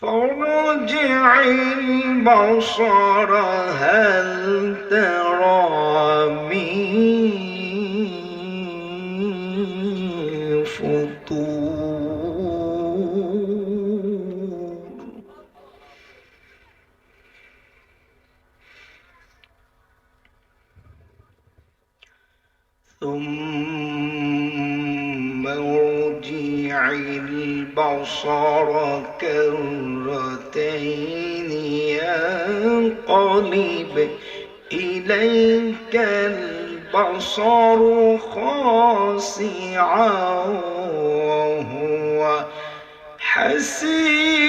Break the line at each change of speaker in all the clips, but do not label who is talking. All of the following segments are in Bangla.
فارجع البصر هل ترى من فطور. ثم ارجع البصر كرتين ينقلب إليك البصر خاسعا وهو حسير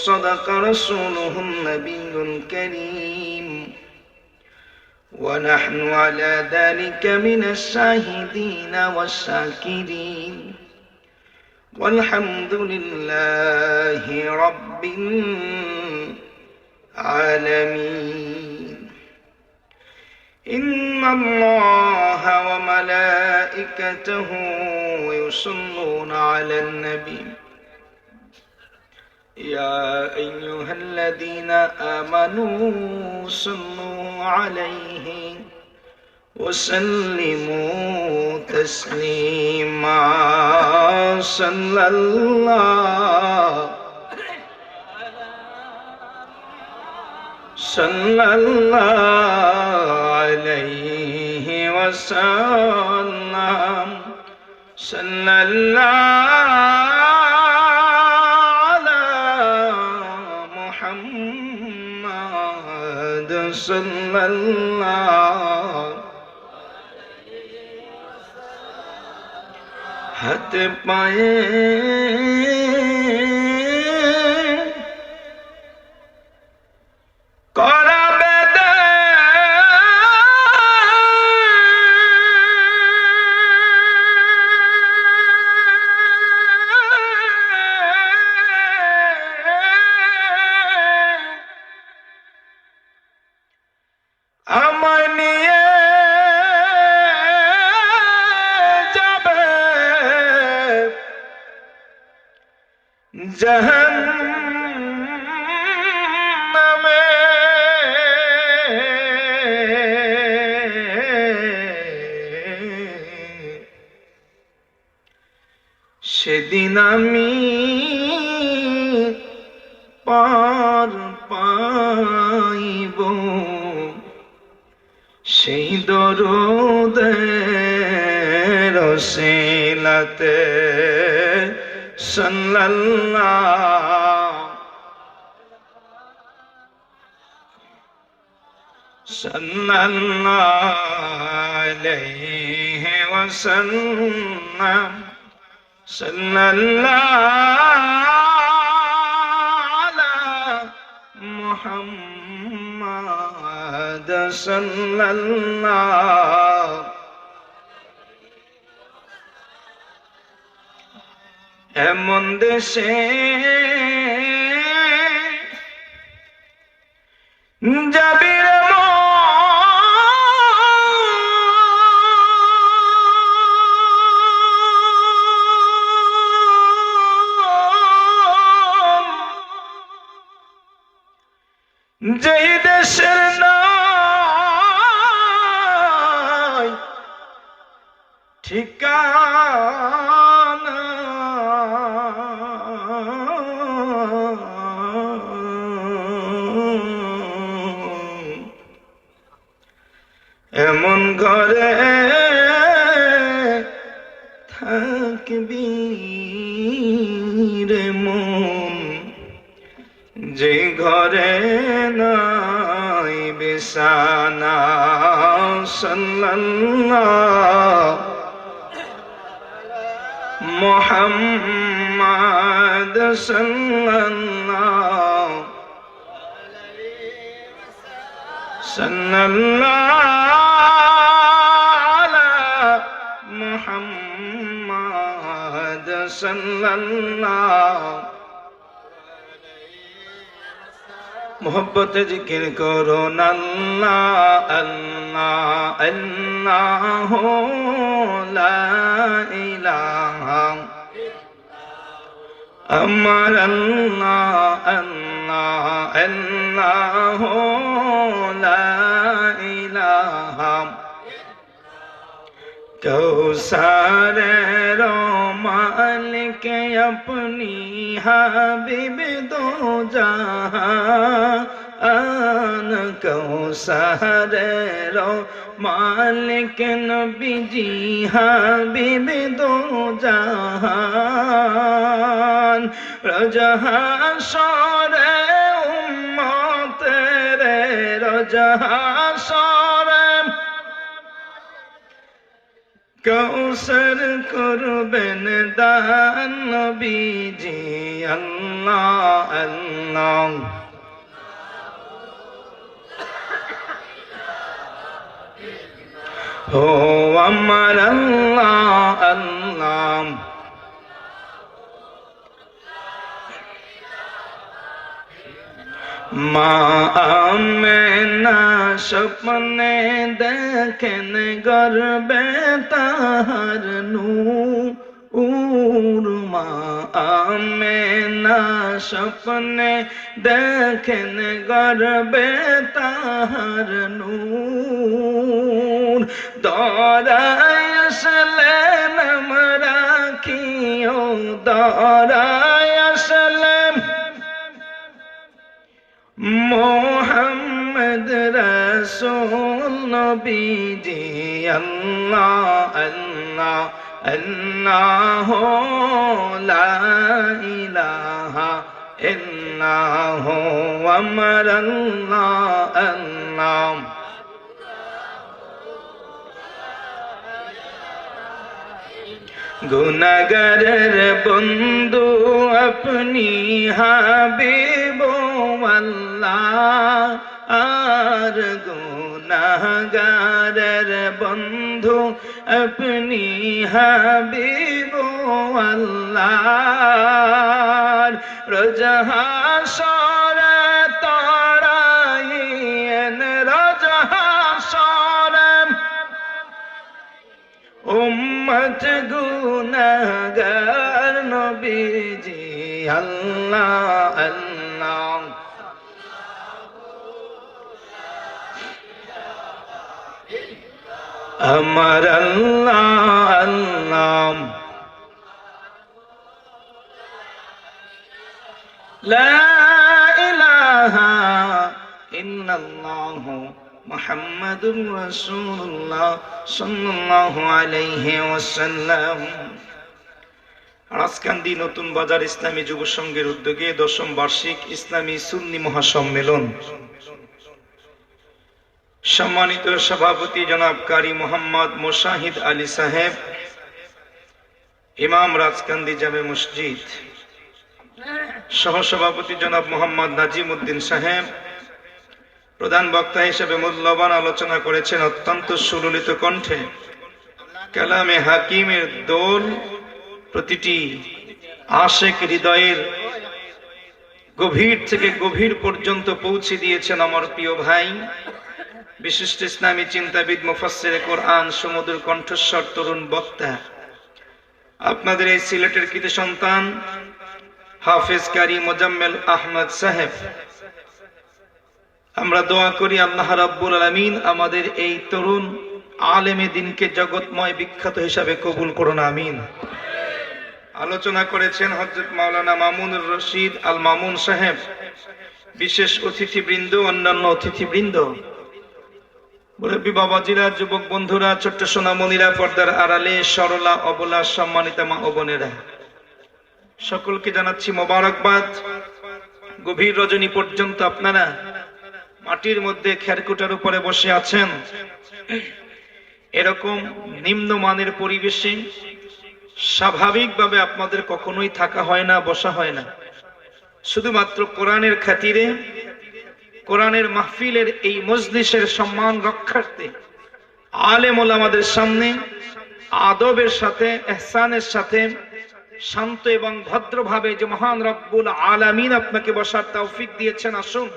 وصدق رسوله النبي الكريم. ونحن على ذلك من الشاهدين والشاكرين. والحمد لله رب العالمين. إن الله وملائكته يصلون على النبي. يا أيها الذين آمنوا صلوا عليه وسلموا تسليما. صلى الله صلى الله عليه وسلم. صلى الله হাতে পায়ে আমি পার পাইব। সেই দরুদের রসিলাতে সাল্লাল্লাহ সাল্লাল্লাহু আলাইহি ওয়াসাল্লাম সাল্লাল্লাহু আলা মুহাম্মাদ সাল্লাল্লাহু এমন দেশে যাবি ঘরে থাকবি রে মন। যে ঘরে নাই বিছানা সাল্লাল্লাহ। মোহাম্মদ সাল্লাল্লাহ। সাল্লাল্লাহ। মুহাম্মদ সাল্লাল্লাহ মোহব্বত জিকির করুন আল্লাহ আল্লাহ আল্লাহ লা ইলাহা আমার আল্লাহ আল্লাহ আল্লাহ লা ইলাহা কৌসারের মালকে আপনি হাবিব দো জাহান কৌসারের মালক নবীজি হাবিব দো জাহান রজহাসরে উম্মতের রজহাসর কৌসর করবেন দান নবীজি আল্লাহ আল্লাহ। ও আমার আল্লাহ আল্লাহ। মা আমেনা স্বপ্নে দেখেন গর্বে তাহার নূর। মা আমেনা স্বপ্নে দেখেন গর্বে তাহার নূর। দরায় আসলেন, আমরা কিও দরায় নবীজি আল্লাহ আল্লাহ আল্লাহ লা ইলাহা ইল্লাহ আমার আল্লাহ আল্লাহ গুনাগরের বন্ধু আপনি হাবিব আল্লাহ আর গুনাগারের বন্ধু আপনি হাবিব আল্লাহ রজহাসরে তরাইন রজহাসরে উম্মত গুনাগার নবীজি আল্লাহ আল্লাহ। আমার আল্লাহ আল্লাহ لا إله إلا الله محمد رسول الله صلى الله عليه وسلم রাজকান্দি নতুন বাজার ইসলামী যুব সংঘের উদ্যোগে দশম বার্ষিক ইসলামী সুন্নি মহাসম্মেলন সম্মানিত সভাপতি জনাব কারি মোহাম্মদ মোশাহিদ আলী সাহেব, ইমাম রাজকান্দি জামে মসজিদ। সহসভাপতি জনাব মোহাম্মদ নাজিম উদ্দিন সাহেব, প্রধান বক্তা হিসেবে মূল্যবান আলোচনা করেছেন অত্যন্ত সুললিত কণ্ঠে। কালামে হাকিমের দোল প্রতিটি আশেক হৃদয়ের গভীর থেকে গভীর পর্যন্ত পৌঁছে দিয়েছেন আমার প্রিয় ভাই। বিশিষ্ট ইসলামী চিন্তাবিদ মুফাসসির কোরআন সমুদ্র কণ্ঠস্বর তরুণ বক্তা। আপনাদের এই সিলেটের কৃতি সন্তান হাফেজ কারি মোজাম্মেল আহমদ সাহেব। আমরা দোয়া করি আল্লাহ রাব্বুল আলামিন আমাদের এই তরুণ আলেমে দিনকে জগৎময় বিখ্যাত হিসাবে কবুল করুন, আমিন। আলোচনা করেছেন হজরত মাওলানা মামুনুর রশিদ আল মামুন সাহেব। বিশেষ অতিথিবৃন্দ, অন্যান্য অতিথিবৃন্দ। মুরব্বী বাবাজিরা, যুবক বন্ধুরা, ছোট্ট সোনামণিরা, পর্দার আড়ালে সরলা, অবলা, সম্মানিতা মা ও বোনেরা। সকলকে জানাচ্ছি মোবারকবাদ। গভীর রজনী পর্যন্ত আপনারা মাটির মধ্যে খেরকুটার উপরে বসে আছেন। এরকম নিম্নমানের পরিবেশে স্বাভাবিকভাবে আপনাদের কখনোই থাকা হয় না, বসা হয় না। শুধুমাত্র কোরআনের খাতিরে কোরআনের মাহফিলের এই মজলিসের সম্মান রক্ষার্থে আলেম আমাদের সামনে আদবের সাথে, এহসানের সাথে, শান্ত এবং ভদ্রভাবে যে মহান রব্বুল আলামিন আপনাকে বসার তৌফিক দিয়েছেন, আসুন।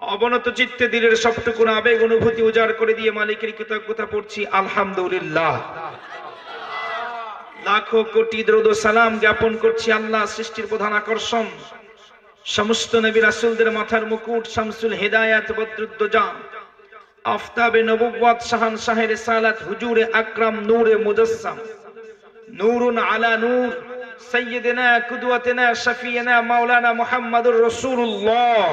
অবনত চিত্তে দিলের সবটুকু আবেগ, অনুভূতি উজাড় করে দিয়ে মালিকের কৃতজ্ঞতা পড়ছি, আলহামদুলিল্লাহ। লাখো কোটি দ্রৌদ সালাম জ্ঞাপন করছি, আল্লাহ সৃষ্টির প্রধান আকর্ষণ। সমস্ত নবী রাসূলদের মাথার মুকুট, শামসুল হেদায়াত বদরুদ্দোজা আফতাবে নবুওয়াত, শাহান শাহের সালাত হুজুরে আকরাম, নূরে মুজাসসাম। নূরুন আলা নূর, সাইয়্যিদিনা, কুদওয়াতিনা, শফিয়না, মাওলানা মুহাম্মাদুর রাসূলুল্লাহ।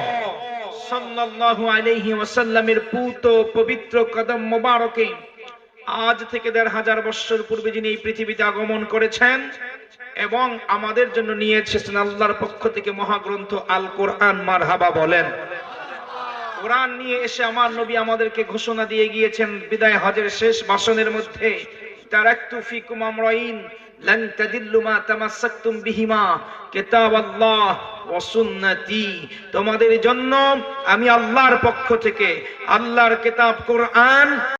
সাল্লাল্লাহু আলাইহি ওয়াসাল্লামের পুত পবিত্র কদম মোবারকে আজ থেকে দেড় হাজার বছর পূর্বে যিনি এই পৃথিবীতে আগমন করেছেন এবং আমাদের জন্য নিয়ে এসেছেন আল্লাহর পক্ষ থেকে মহাগ্রন্থ আল কোরআন, মারহাবা বলেন। কোরআন নিয়ে এসে আমার নবী আমাদেরকে ঘোষণা দিয়ে গিয়েছেন, বিদায় হজের শেষ ভাষণের মধ্যে তারাক্তু ফিকুম আমরাইন, লান তাদিল্লু মা বিহিমা, কিতাবাল্লাহ ওয়া সুন্নতি। তোমাদের জন্য আমি আল্লাহর পক্ষ থেকে, আল্লাহর কিতাব, কোরআন